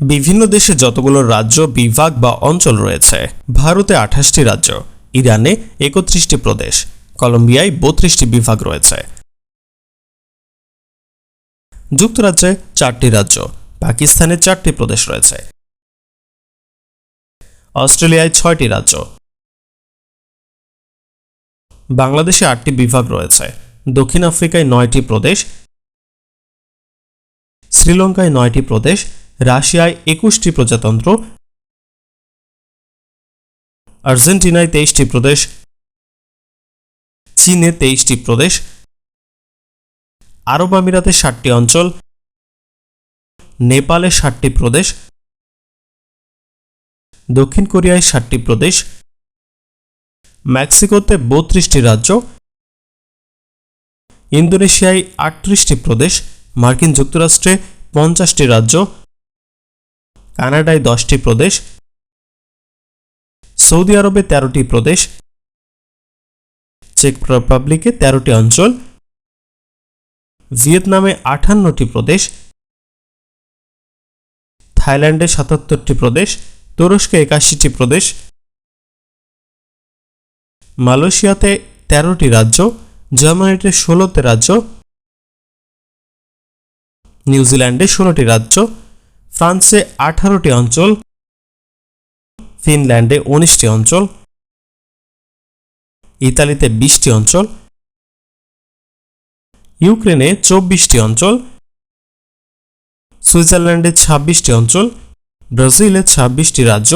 বিভিন্ন দেশে যতগুলো রাজ্য, বিভাগ বা অঞ্চল রয়েছে, ভারতে আঠাশটি রাজ্য, ইরানে একত্রিশটি প্রদেশ, কলম্বিয়ায় বত্রিশটি বিভাগ রয়েছে। যুক্তরাজ্যে চারটি রাজ্য, পাকিস্তানে চারটি প্রদেশ রয়েছে। অস্ট্রেলিয়ায় ছয়টি রাজ্য। বাংলাদেশে আটটি বিভাগ রয়েছে, দক্ষিণ আফ্রিকায় নয়টি প্রদেশ, শ্রীলঙ্কায় নয়টি প্রদেশ রাশিয়ায় একুশটি প্রজাতন্ত্র, আর্জেন্টিনায় তেইশটি প্রদেশ, চীনে তেইশটি প্রদেশ, আরব আমিরাতে ষাটটি অঞ্চল, নেপালে ষাটটি প্রদেশ, দক্ষিণ কোরিয়ায় ষাটটি প্রদেশ, মেক্সিকোতে বত্রিশটি রাজ্য, ইন্দোনেশিয়ায় আটত্রিশটি প্রদেশ, মার্কিন যুক্তরাষ্ট্রে পঞ্চাশটি রাজ্য কানাডায় দশটি প্রদেশ, সৌদি আরবে তেরোটি প্রদেশ, চেক রিপাবলিকে তেরোটি অঞ্চল, ভিয়েতনামে আটান্নটি প্রদেশ, থাইল্যান্ডে সাতাত্তরটি প্রদেশ, তুরস্কে একাশিটি প্রদেশ, মালয়েশিয়াতে তেরোটি রাজ্য, জার্মানিতে ষোলোতে রাজ্য, নিউজিল্যান্ডে ষোলোটি রাজ্য ফ্রান্সে আঠারোটি অঞ্চল, ফিনল্যান্ডে উনিশটি অঞ্চল, ইতালিতে বিশটি অঞ্চল, ইউক্রেনে চব্বিশটি অঞ্চল, সুইজারল্যান্ডে ছাব্বিশটি অঞ্চল, ব্রাজিলে ছাব্বিশটি রাজ্য